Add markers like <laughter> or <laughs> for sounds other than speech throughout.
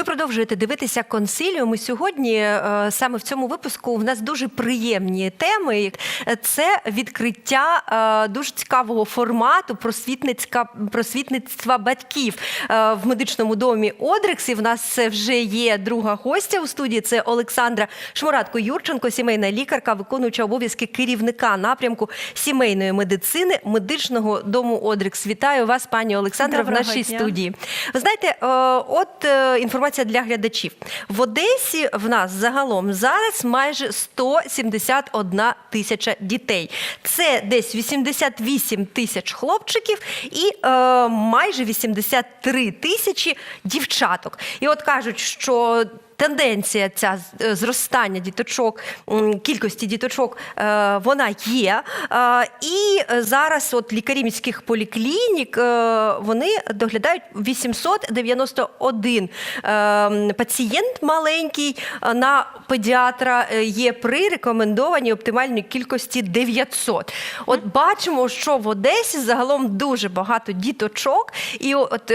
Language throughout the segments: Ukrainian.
Ви продовжуєте дивитися консиліум. І сьогодні е, саме в цьому випуску в нас дуже приємні теми. Це відкриття е, дуже цікавого формату просвітницька просвітництва батьків Е, в медичному домі Одрекс. І в нас вже є друга гостя у студії. Це Олександра Шмуратко Юрченко, сімейна лікарка, виконуюча обов'язки керівника напрямку сімейної медицини медичного дому Одрекс. Вітаю вас, пані Олександра, в нашій дня. студії. Ви знаєте, от е, інформація для глядачів. В Одесі в нас загалом зараз майже 171 тисяча дітей. Це десь 88 тисяч хлопчиків і е, майже 83 тисячі дівчаток. І от кажуть, що. Тенденція ця е, зростання діточок, кількості діточок, е, вона є. Е, І зараз от лікарі міських поліклінік вони доглядають 891 е, пацієнт маленький на педіатра є при рекомендованій оптимальній кількості 900. От бачимо, що в Одесі загалом дуже багато діточок, і от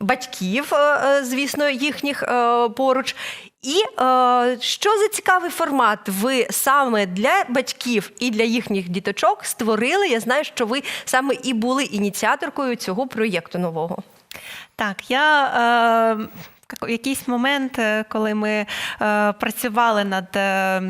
батьків, е, е, звісно, їхніх е, поруч. І що за цікавий формат ви саме для батьків і для їхніх діточок створили? Я знаю, що ви саме і були ініціаторкою цього проєкту нового. Так, я е, в якийсь момент, е, коли ми е, працювали над е,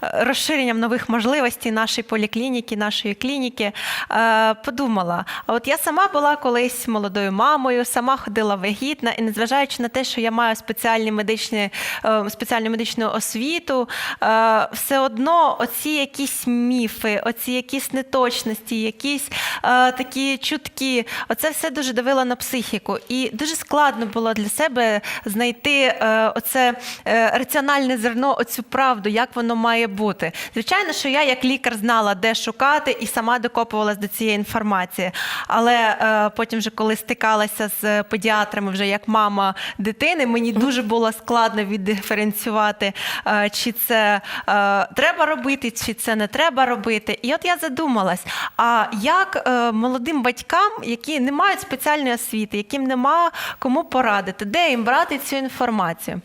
розширенням нових можливостей нашої поліклініки, нашої клініки, е, подумала: а от я сама була колись молодою мамою, сама ходила вагітна, і незважаючи на те, що я маю спеціальні медичні, е, спеціальну медичну освіту, е, все одно оці якісь міфи, оці якісь неточності, якісь е, такі чутки, оце все дуже давило на психіку. І дуже складно було для себе знайти е, оце е, раціональне зерно, оцю правду, як воно має бути. Звичайно, що я як лікар знала, де шукати, і сама докопувалась до цієї інформації. Але е, потім, вже коли стикалася з педіатрами, вже як мама дитини, мені дуже було складно віддиференціювати, е, чи це е, треба робити, чи це не треба робити. І от я задумалась: а як е, молодим батькам, які не мають спеціальної освіти, яким нема кому порадити, де їм брати цю інформацію?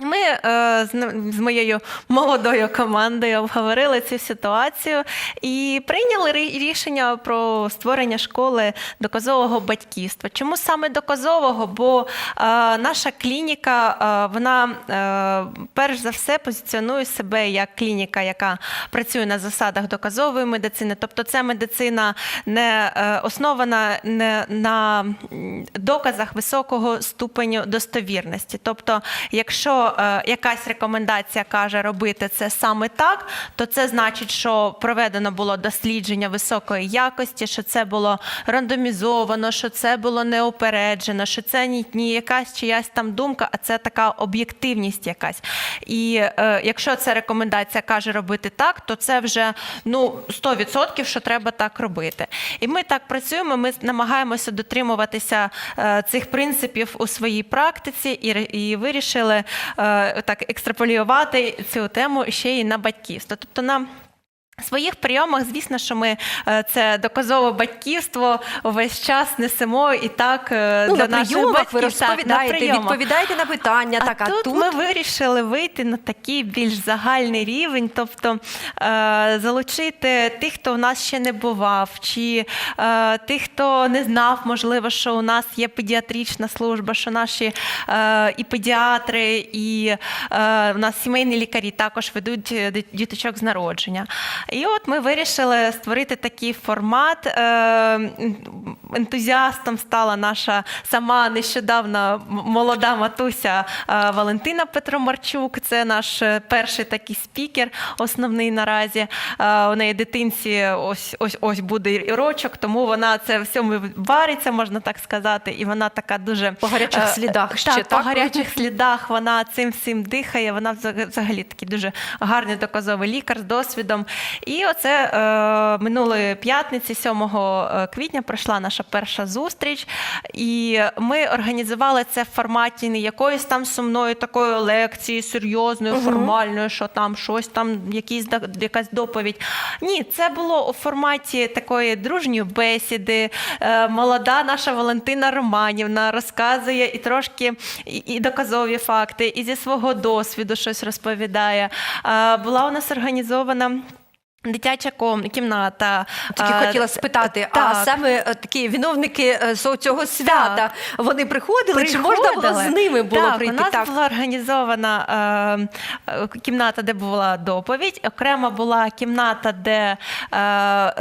Ми е, з, моєю молодою командою обговорили цю ситуацію і прийняли рішення про створення школи доказового батьківства. Чому саме доказового? Бо е, наша клініка, е, вона перш за все позиціонує себе як клініка, яка працює на засадах доказової медицини. Тобто, це медицина не основана не на доказах високого ступеню достовірності. Тобто, якщо е, якась рекомендація каже робити це саме так, то це значить, що проведено було дослідження високої якості, що це було рандомізовано, що це було неупереджено, що це ні, ні якась чиясь там думка, а це така об'єктивність якась. І е, якщо ця рекомендація каже робити так, то це вже ну 100% що треба так робити. І ми так працюємо. Ми намагаємося дотримуватися е, цих принципів у своїй практиці і, і вирішили так екстраполювати цю тему ще й на батьківство. Тобто на своїх прийомах, звісно, що ми е, це доказове батьківство увесь час несемо і так е, Ну, для на наших прийомах ви батьків, так, на відповідаєте на питання. А так, а тут, тут ми вирішили вийти на такий більш загальний рівень, тобто е, залучити тих, хто у нас ще не бував, чи е, тих, хто не знав, можливо, що у нас є педіатрична служба, що наші е, і педіатри, і е, у нас сімейні лікарі також ведуть е, діточок з народження. І от ми вирішили створити такий формат. Е, ентузіастом стала наша сама нещодавно молода матуся е, Валентина Петромарчук. Це наш е, перший такий спікер, основний наразі. У неї дитинці ось ось ось буде і рочок, тому вона це всьому вариться, можна так сказати. І вона така дуже По гарячих слідах ще, так, так? по гарячих слідах. Вона цим всім дихає. Вона взагалі такий дуже гарний доказовий лікар з досвідом. І оце е, минулої п'ятниці, 7 квітня, пройшла наша перша зустріч. І ми організували це в форматі не якоїсь там сумної такої лекції, серйозної, формальної, що там щось там, якісь якась доповідь. Ні, це було у форматі такої дружньої бесіди. Е, Молода наша Валентина Романівна розказує і трошки і, і доказові факти, і зі свого досвіду щось розповідає. Е, Була у нас організована. Дитяча кімната. Тільки Е, хотіла спитати, а так. саме е, такі виновники е, цього свята вони приходили, чи можна було з ними було так, прийти? У нас була організована е, кімната, де була доповідь. Окремо була кімната, де е,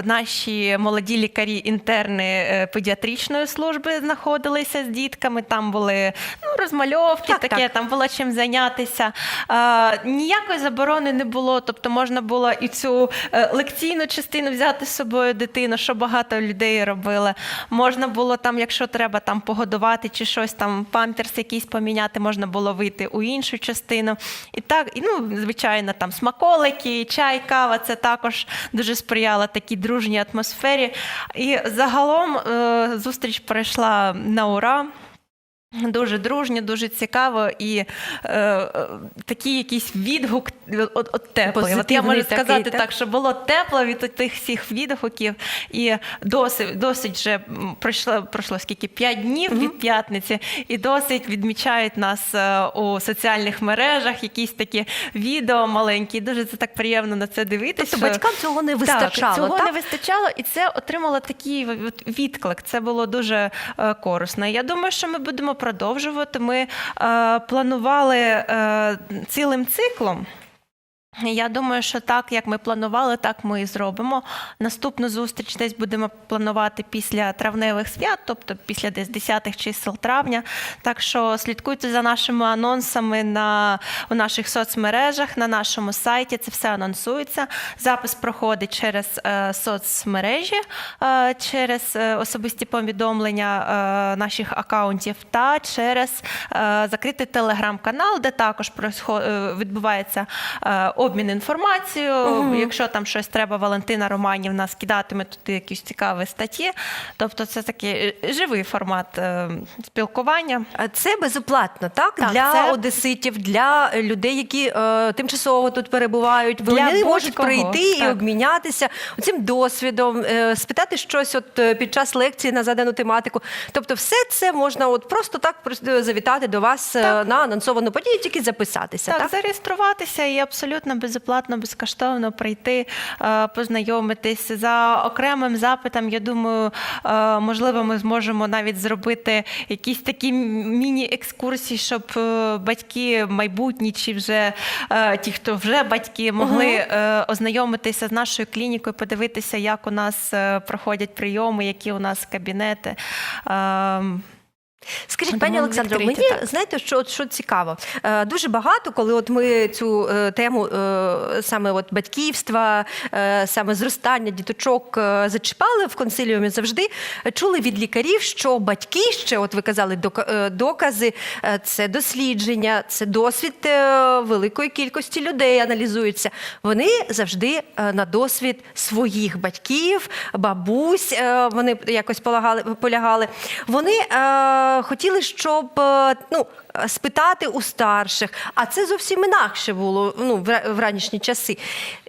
наші молоді лікарі, інтерни е, педіатричної служби знаходилися з дітками. Там були ну, розмальовки, Так, таке, так. там було чим зайнятися. Е, ніякої заборони не було, тобто можна було і цю лекційну частину взяти з собою дитину, що багато людей робили. Можна було там, якщо треба там погодувати чи щось там, памперс якийсь поміняти, можна було вийти у іншу частину. І так, і, ну, звичайно, там смаколики, чай, кава це також дуже сприяло такій дружній атмосфері. І загалом е, зустріч пройшла на ура. Дуже дружньо, дуже цікаво і е, е, такий якийсь відгук от, от теплий. От я можу такий, сказати так? так, що було тепло від тих всіх відгуків, і досить, досить вже пройшло, пройшло скільки п'ять днів від п'ятниці, і досить відмічають нас е, у соціальних мережах, якісь такі відео маленькі. Дуже це так приємно на це дивитися. Тобто батькам цього не вистачало, Так, цього так? не вистачало, і це отримало такий відклик. Це було дуже е, корисно. Я думаю, що ми будемо продовжувати. Ми е, планували е, цілим циклом. Я думаю, що так, як ми планували, так ми і зробимо. Наступну зустріч десь будемо планувати після травневих свят, тобто після десь 10 чисел травня. Так що слідкуйте за нашими анонсами на, у наших соцмережах, на нашому сайті. Це все анонсується. Запис проходить через е, соцмережі, е, через е, особисті повідомлення е, наших акаунтів та через е, закритий телеграм-канал, де також е, відбувається е, обмін інформацією. Якщо там щось треба, Валентина Романівна скидатиме туди якісь цікаві статті. Тобто це такий е, живий формат е, спілкування. А Це безоплатно, так? Так, для це- одеситів, для людей, які е, тимчасово тут перебувають. Для Вони можуть прийти і так. обміняти цим досвідом, е, спитати щось от е, під час лекції на задану тематику. Тобто, все це можна от просто так завітати до вас е, Так. на анонсовану подію, тільки записатися. Так, Так, зареєструватися і абсолютно безоплатно, безкоштовно прийти, е, познайомитись за окремим запитом. Я думаю, е, можливо, ми зможемо навіть зробити якісь такі міні-екскурсії, щоб е, батьки майбутні чи вже ті, хто вже батьки, могли е, ознайомитися з нашою клінікою, подивитися, як у нас проходять прийоми, які у нас кабінети. Скажіть, пані ми Олександро, мені так. знаєте, що, що цікаво? Е, дуже багато, коли от ми цю е, тему е, саме от батьківства, е, саме зростання діточок е, зачіпали в консиліумі, завжди чули від лікарів, що батьки ще, от ви казали, дока- докази, е, це дослідження, це досвід е, великої кількості людей аналізується. Вони завжди е, на досвід своїх батьків, бабусь, е, вони якось полагали, полягали. Вони е, хотіли, щоб е, ну, е, спитати у старших, а це зовсім інакше було ну, в, ранішні часи.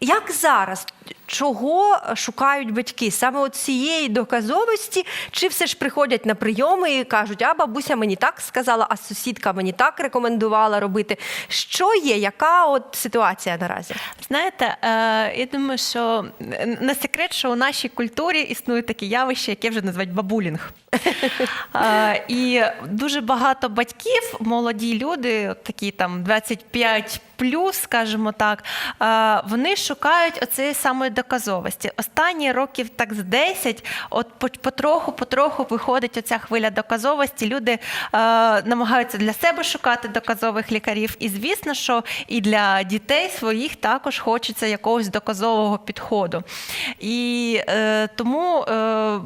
Як зараз? Чого шукають батьки? Саме от цієї доказовості, чи все ж приходять на прийоми і кажуть, а бабуся мені так сказала, а сусідка мені так рекомендувала робити. Що є? Яка от ситуація наразі? Знаєте, е, я думаю, що не секрет, що у нашій культурі існує таке явище, яке вже називають бабулінг. <laughs> Е, І дуже багато батьків, молоді люди, такі там 25 плюс, скажімо так, е, вони шукають оцієї самої доказовості. Останні років так з 10, от по- потроху, потроху виходить оця хвиля доказовості. Люди е, намагаються для себе шукати доказових лікарів. І звісно, що і для дітей своїх також хочеться якогось доказового підходу. І е, тому. Е,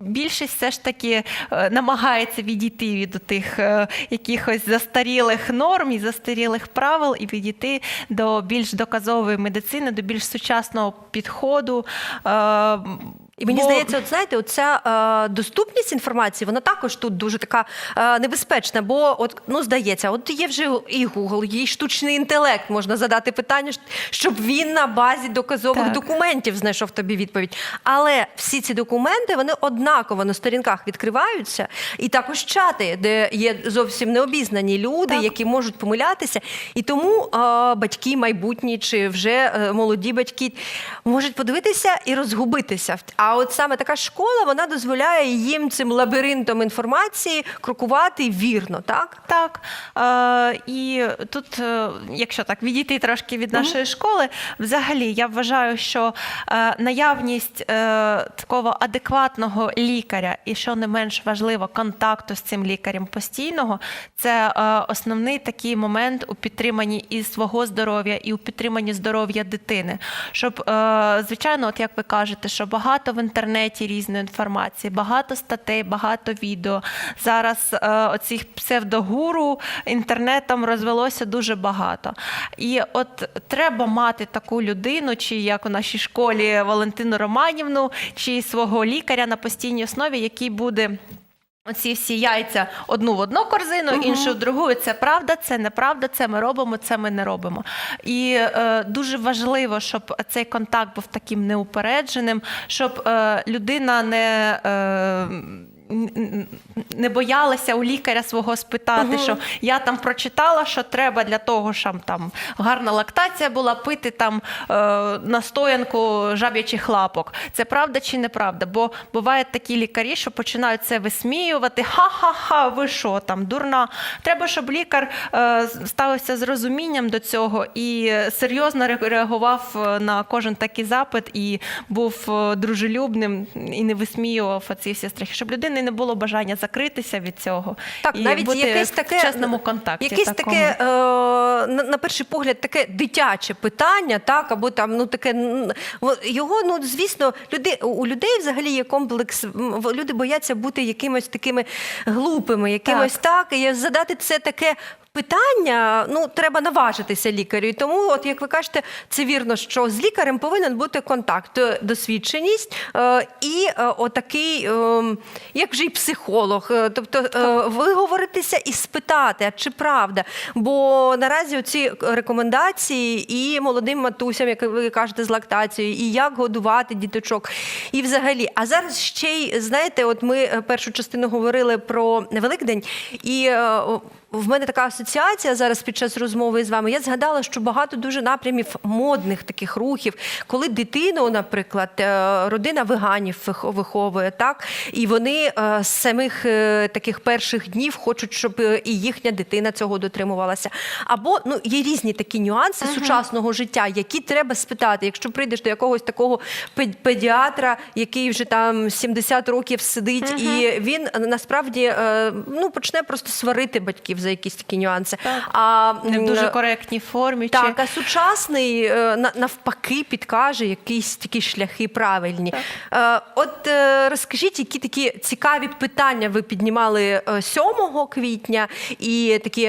Більшість все ж таки е, намагається відійти від тих е, якихось застарілих норм і застарілих правил і відійти до більш доказової медицини, до більш сучасного підходу. І мені Бо- здається, от знаєте, оця е, доступність інформації, вона також тут дуже така е, небезпечна. Бо, от ну здається, от є вже і Google, є і штучний інтелект. Можна задати питання, щоб він на базі доказових Так. документів знайшов тобі відповідь. Але всі ці документи вони однаково на сторінках відкриваються, і також чати, де є зовсім необізнані люди, Так. які можуть помилятися. І тому е, батьки майбутні чи вже е, молоді батьки можуть подивитися і розгубитися. А от саме така школа вона дозволяє їм цим лабіринтом інформації крокувати вірно, так? Так. Е, і тут, е, якщо так відійти трошки від нашої школи, взагалі я вважаю, що е, наявність е, такого адекватного лікаря, і що не менш важливо, контакту з цим лікарем постійного, це е, основний такий момент у підтриманні і свого здоров'я, і у підтриманні здоров'я дитини. Щоб, е, звичайно, от як ви кажете, що багато в інтернеті різної інформації, багато статей, багато відео. Зараз е, оцих псевдогуру інтернетом розвелося дуже багато. І от треба мати таку людину, чи як у нашій школі Валентину Романівну, чи свого лікаря на постійній основі, який буде. Оці всі яйця одну в одну корзину, іншу в другу. Це правда, це неправда, це ми робимо, це ми не робимо. І е, дуже важливо, щоб цей контакт був таким неупередженим, щоб е, людина не. Е, не боялася у лікаря свого спитати, що я там прочитала, що треба для того, щоб там гарна лактація була, пити там е, настоянку жаб'ячих лапок. Це правда чи неправда? Бо бувають такі лікарі, що починають це висміювати. Ха-ха-ха, ви що там, дурна. Треба, щоб лікар е, ставився з розумінням до цього і серйозно реагував е, на кожен такий запит і був е, дружелюбним і не висміював ці всі страхи, щоб людини не було бажання закритися від цього. Так, і навіть бути якесь в таке чесному контакті. Якесь такому. таке е, на, на перший погляд, таке дитяче питання, так або там ну таке його. Ну звісно, люди у людей взагалі є комплекс. Люди бояться бути якимось такими глупими, якимось так, і задати це таке. Питання ну треба наважитися лікарю. І тому, от як ви кажете, це вірно, що з лікарем повинен бути контакт, е, досвідченість е, і е, отакий, е, як вже й психолог. Е, Тобто е, виговоритися і спитати, а чи правда. Бо наразі ці рекомендації і молодим матусям, як ви кажете, з лактацією, і як годувати діточок, і взагалі. А зараз ще й знаєте, от ми першу частину говорили про Великдень, і е, в мене така асоціація зараз під час розмови з вами. Я згадала, що багато дуже напрямів модних таких рухів, коли дитину, наприклад, е, родина веганів виховує, так і вони е, з самих е, таких перших днів хочуть, щоб і їхня дитина цього дотримувалася. Або ну є різні такі нюанси сучасного життя, які треба спитати. Якщо прийдеш до якогось такого пед- педіатра, який вже там 70 років сидить, і він насправді ну почне просто сварити батьків за якісь такі нюанси. Так. А не в дуже коректній формі. так, чи... а сучасний е, на- навпаки підкаже якісь такі шляхи правильні. Е, От е, розкажіть, які такі цікаві питання ви піднімали е, 7 квітня, і такі,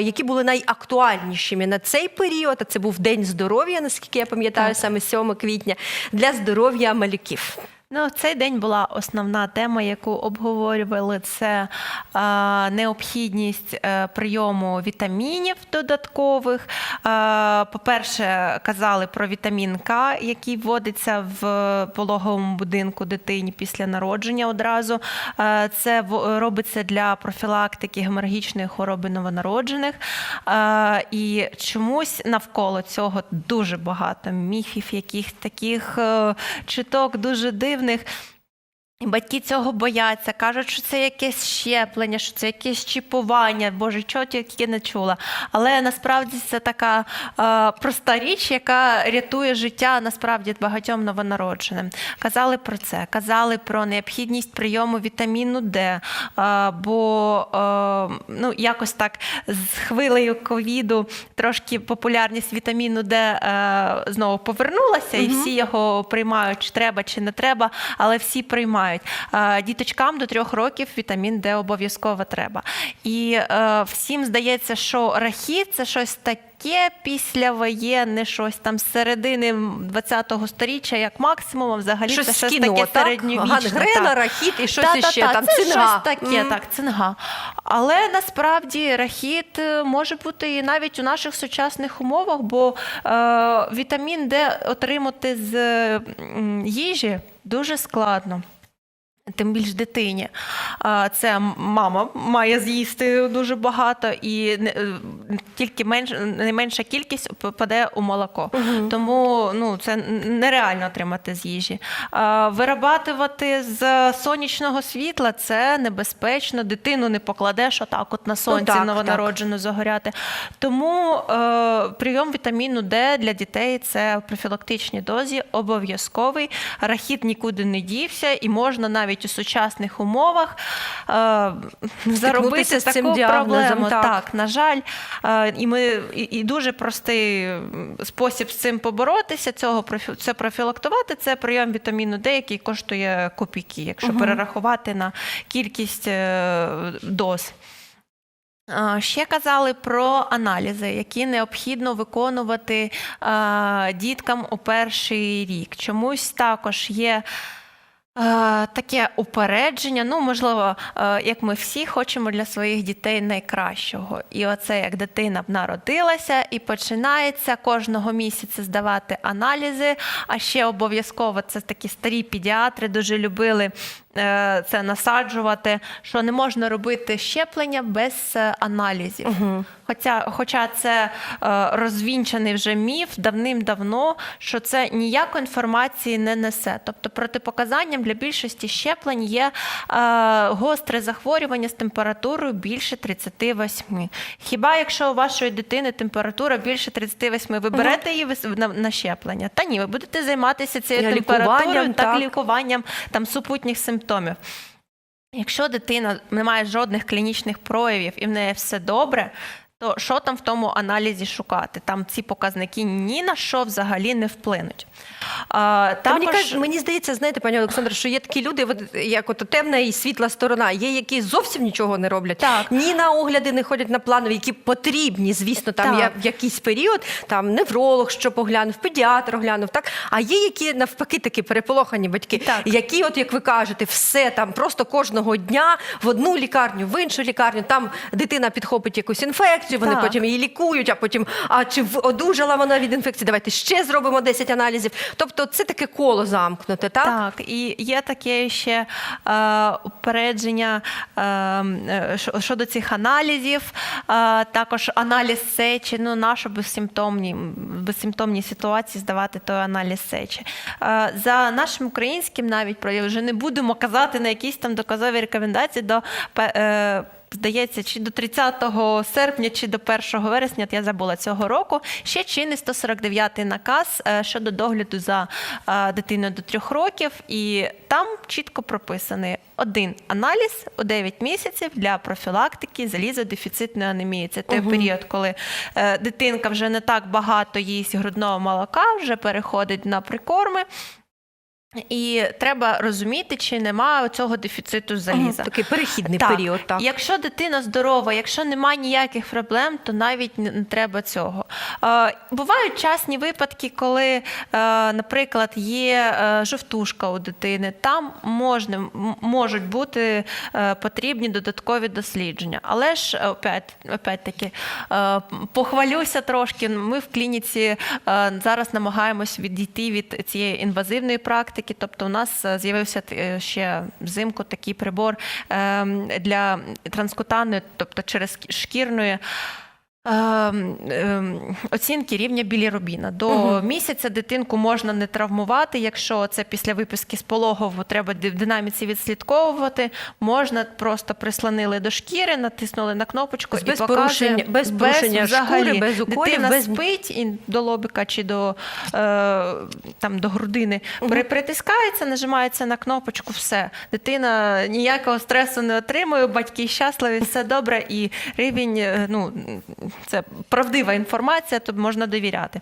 які були найактуальнішими на цей період. А це був День здоров'я, наскільки я пам'ятаю, Так. саме 7 квітня для здоров'я малюків. Ну, в цей день була основна тема, яку обговорювали. Це е, необхідність е, прийому вітамінів додаткових. Е, по-перше, казали про вітамін К, який вводиться в пологовому будинку дитині після народження одразу. Е, це робиться для профілактики геморрагічної хвороби новонароджених. Е, і чомусь навколо цього дуже багато міфів, яких таких е, чуток дуже дивних. І батьки цього бояться, кажуть, що це якесь щеплення, що це якесь чіпування. Боже, чого тільки не чула. Але насправді це така е, проста річ, яка рятує життя насправді багатьом новонародженим. Казали про це, казали про необхідність прийому вітаміну Д. Е, бо е, ну, якось так з хвилею ковіду трошки популярність вітаміну Д е, знову повернулася, і всі його приймають, чи треба, чи не треба, але всі приймають. Мають. Е, Діточкам до трьох років вітамін Д обов'язково треба. І е, всім здається, що рахіт це щось таке. Післявоєнне щось там з середини 20-го сторіччя, як максимум, а взагалі Щось це щось кіно, таке так? середньовічне. Гангрена, так. рахіт і щось Та-та-та, там, це цинга. щось таке, Мгм. так, цинга. Але насправді рахіт е, може бути і навіть у наших сучасних умовах, бо е, вітамін Д отримати з їжі дуже складно. Тим більш дитині. Це мама має з'їсти дуже багато, і е, тільки менш, найменша кількість попаде у молоко. Тому ну, це нереально отримати з їжі. Вирабатувати з сонячного світла це небезпечно. Дитину не покладеш отак, от на сонці так, новонароджену загоряти. Тому е, прийом вітаміну Д для дітей це в профілактичній дозі обов'язковий. Рахіт нікуди не дівся, і можна навіть у сучасних умовах е, заробити з цим таку діагнозом, проблему. так. Так, на жаль, е, і ми і, дуже простий спосіб з цим поборотися. Цього це профілактувати. Це прийом вітаміну Д, який коштує копійки, якщо перерахувати на кількість е, доз. Ще казали про аналізи, які необхідно виконувати діткам у перший рік. Чомусь також є. Е, Таке упередження, ну можливо, е, як ми всі хочемо для своїх дітей найкращого. І оце як дитина народилася і починається кожного місяця здавати аналізи. А ще обов'язково це такі старі педіатри дуже любили це насаджувати, що не можна робити щеплення без е, аналізів. Хоча, хоча це е, розвінчаний вже міф давним-давно, що це ніякої інформації не несе. Тобто протипоказанням для більшості щеплень є е, гостре захворювання з температурою більше 38. Хіба якщо у вашої дитини температура більше 38, ви берете її на, щеплення? Та ні, ви будете займатися цією температурою, так, так. лікуванням там супутніх симптомів. Якщо дитина не має жодних клінічних проявів і в неї все добре, то що там в тому аналізі шукати? Там ці показники ні на що взагалі не вплинуть. А, Та мені, також- каж- мені здається, знаєте, пані Олександра, що є такі люди, як от темна і світла сторона, є які зовсім нічого не роблять. Так. Ні на огляди не ходять на планові, які потрібні, звісно, там я в якийсь період, там невролог, що поглянув, педіатр оглянув, так. А є які навпаки такі переполохані батьки, Так. які, от як ви кажете, все там просто кожного дня в одну лікарню, в іншу лікарню, там дитина підхопить якусь інфекцію, вони Так. потім її лікують, а потім, а чи одужала вона від інфекції? Давайте ще зробимо 10 аналізів. Тобто це таке коло замкнуте, так? Так, і є таке ще е, упередження е, е, щодо цих аналізів. Е, також аналіз сечі, ну нащо безсимптомні, безсимптомні ситуації здавати той аналіз сечі. Е, за нашим українським навіть про вже не будемо казати на якісь там доказові рекомендації до е, Здається, чи до 30 серпня, чи до 1 вересня, я забула цього року, ще чинний 149 наказ е, щодо догляду за е, дитиною до 3 років, і там чітко прописаний один аналіз у 9 місяців для профілактики залізодефіцитної анемії. Це той період, коли е, дитинка вже не так багато їсть грудного молока, вже переходить на прикорми. І треба розуміти, чи немає цього дефіциту заліза. Мгм, Такий перехідний Так. період. Так. Якщо дитина здорова, якщо немає ніяких проблем, то навіть не треба цього. Е, бувають частні випадки, коли, е, наприклад, є е, жовтушка у дитини. Там можна, можуть бути е, потрібні додаткові дослідження. Але ж е, опять, опять-таки е, похвалюся трошки. Ми в клініці е, зараз намагаємось відійти від цієї інвазивної практики. Тобто, у нас е, з'явився е, ще взимку такий прибор е, для транскутани, тобто через шкірної. Ем, ем, Оцінки рівня білірубіна. До місяця дитинку можна не травмувати. Якщо це після виписки з пологову, треба в динаміці відслідковувати. Можна просто прислонили до шкіри, натиснули на кнопочку Без і показує, порушення- без порушення шкури, без уколів, Дитина без- спить і до лобика чи до, е, там, до грудини при- притискається, нажимається на кнопочку, все. Дитина ніякого стресу не отримує, батьки щасливі, все добре, і рівень, е, ну, це правдива інформація, то можна довіряти.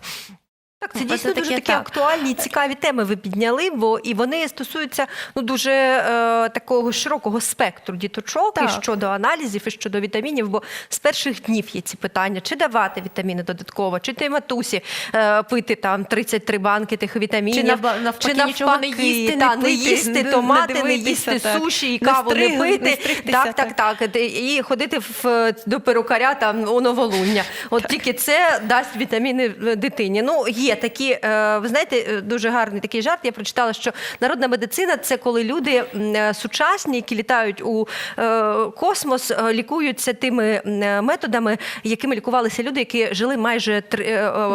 Так, це Ну, дійсно це дуже таке такі так. актуальні і цікаві теми ви підняли, бо і вони стосуються ну дуже е, такого широкого спектру діточок Так. і щодо аналізів, і щодо вітамінів. Бо з перших днів є ці питання: чи давати вітаміни додатково, чи ти матусі е, пити там 33 банки тих вітамінів, Чи навба- навпаки нічого не їсти, не та, не пити, їсти не- не томати, не, дивитися, їсти так. суші і каву не стриг- не пити. стригтися, так, так, так, І ходити в, до перукаря там у новолуння. От тільки це дасть вітаміни е, дитині. Ну, є такі, е, ви знаєте, е, дуже гарний такий жарт. Я прочитала, що народна медицина це коли люди е, сучасні, які літають у космос, лікуються тими методами, якими лікувалися люди, які жили майже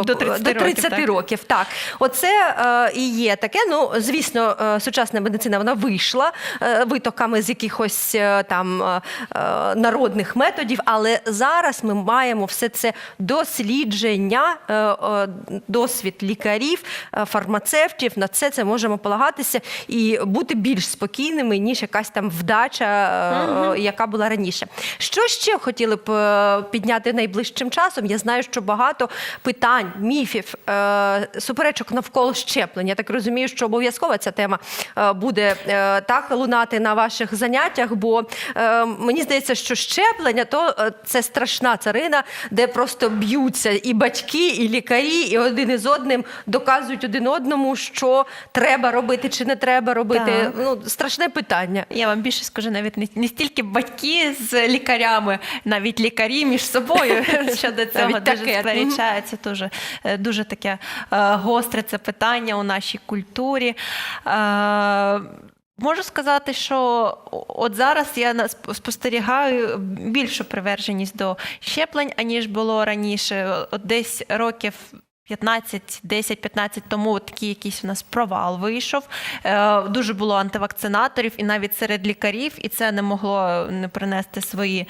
До 30 до 30 років, років. Так, оце і є таке. Ну, звісно, сучасна медицина вона вийшла витоками з якихось там народних методів, але зараз ми маємо все це дослідження, е, досвід лікарів, е, фармацевтів. На це це можемо полагатися і бути більш спокійними, ніж якась там вдача, е, е, яка була раніше. Що ще хотіли б підняти найближчим часом? Я знаю, що багато питань, міфів, суперечок навколо щеплення. Я так розумію, що обов'язково ця тема буде так лунати на ваших заняттях, бо мені здається, що щеплення то це страшна царина, де просто б'ються і батьки, і лікарі, і один із одним доказують один одному, що треба робити чи не треба робити. Так. Ну страшне питання. Я вам більше скажу, навіть не, не стільки батьки з лікарями, навіть лікарі між собою <laughs> щодо цього дуже сперечаються. Дуже, е, дуже таке е, гостре це питання у нашій культурі. Е, Можу сказати, що от зараз я спостерігаю більшу приверженість до щеплень, аніж було раніше. От десь років 15, 10-15 тому такий якийсь у нас провал вийшов. Е, Дуже було антивакцинаторів, і навіть серед лікарів, і це не могло не принести свої.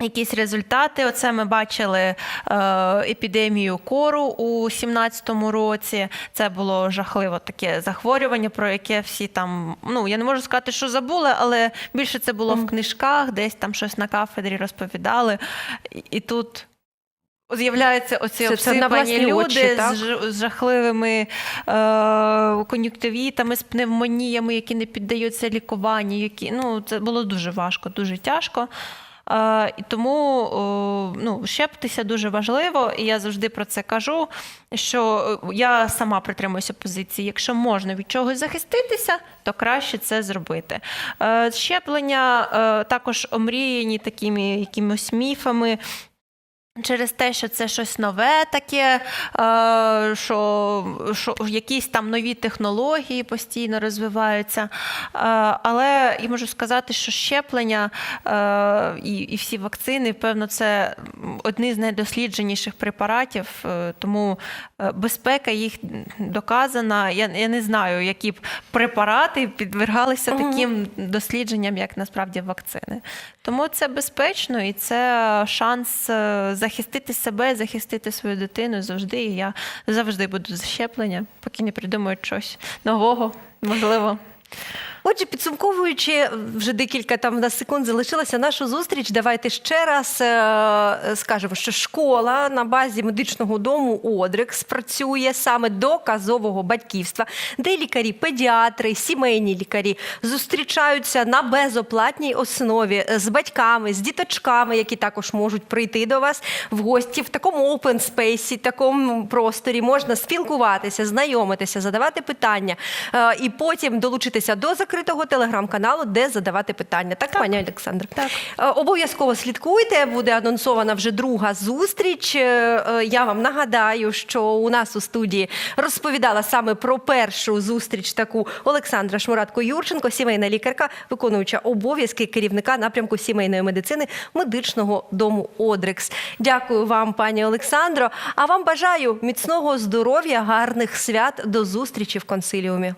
Якісь результати. Оце ми бачили е, епідемію кору у 17-му році. Це було жахливо таке захворювання, про яке всі там. Ну я не можу сказати, що забули, але більше це було в книжках, десь там щось на кафедрі розповідали. І тут. З'являються оці Це- це обсипані власні люди очі, з, жахливими е, кон'юктивітами, з пневмоніями, які не піддаються лікуванню. Які, ну, це було дуже важко, дуже тяжко. Е, і тому ну, щептися дуже важливо, і я завжди про це кажу. Що е, я сама притримуюся позиції. Якщо можна від чогось захиститися, то краще це зробити. Е, щеплення також омріяні такими якимось міфами. Через те, що це щось нове таке, е, що, що якісь там нові технології постійно розвиваються. Е, Але я можу сказати, що щеплення е, і, і всі вакцини, певно, це одні з найдослідженіших препаратів, тому безпека їх доказана. Я, я не знаю, які б препарати підвергалися таким дослідженням, як насправді вакцини. Тому це безпечно і це шанс захистити себе, захистити свою дитину завжди. І я завжди буду за щеплення, поки не придумають щось нового, можливо. Отже, підсумковуючи, вже декілька там на секунд залишилося нашу зустріч. Давайте ще раз е, скажемо, що школа на базі медичного дому Одрекс працює саме до казового батьківства, де лікарі, педіатри, сімейні лікарі зустрічаються на безоплатній основі з батьками, з діточками, які також можуть прийти до вас в гості в такому open спейсі, такому просторі. Можна спілкуватися, знайомитися, задавати питання е, і потім долучитися до закритого телеграм-каналу, де задавати питання. Так, пані Олександра? Так. Е, Обов'язково слідкуйте, буде анонсована вже друга зустріч. Е, е, Я вам нагадаю, що у нас у студії розповідала саме про першу зустріч таку Олександра Шмуратко-Юрченко, сімейна лікарка, виконуюча обов'язки керівника напрямку сімейної медицини медичного дому Одрекс. Дякую вам, пані Олександро. А вам бажаю міцного здоров'я, гарних свят. До зустрічі в консиліумі.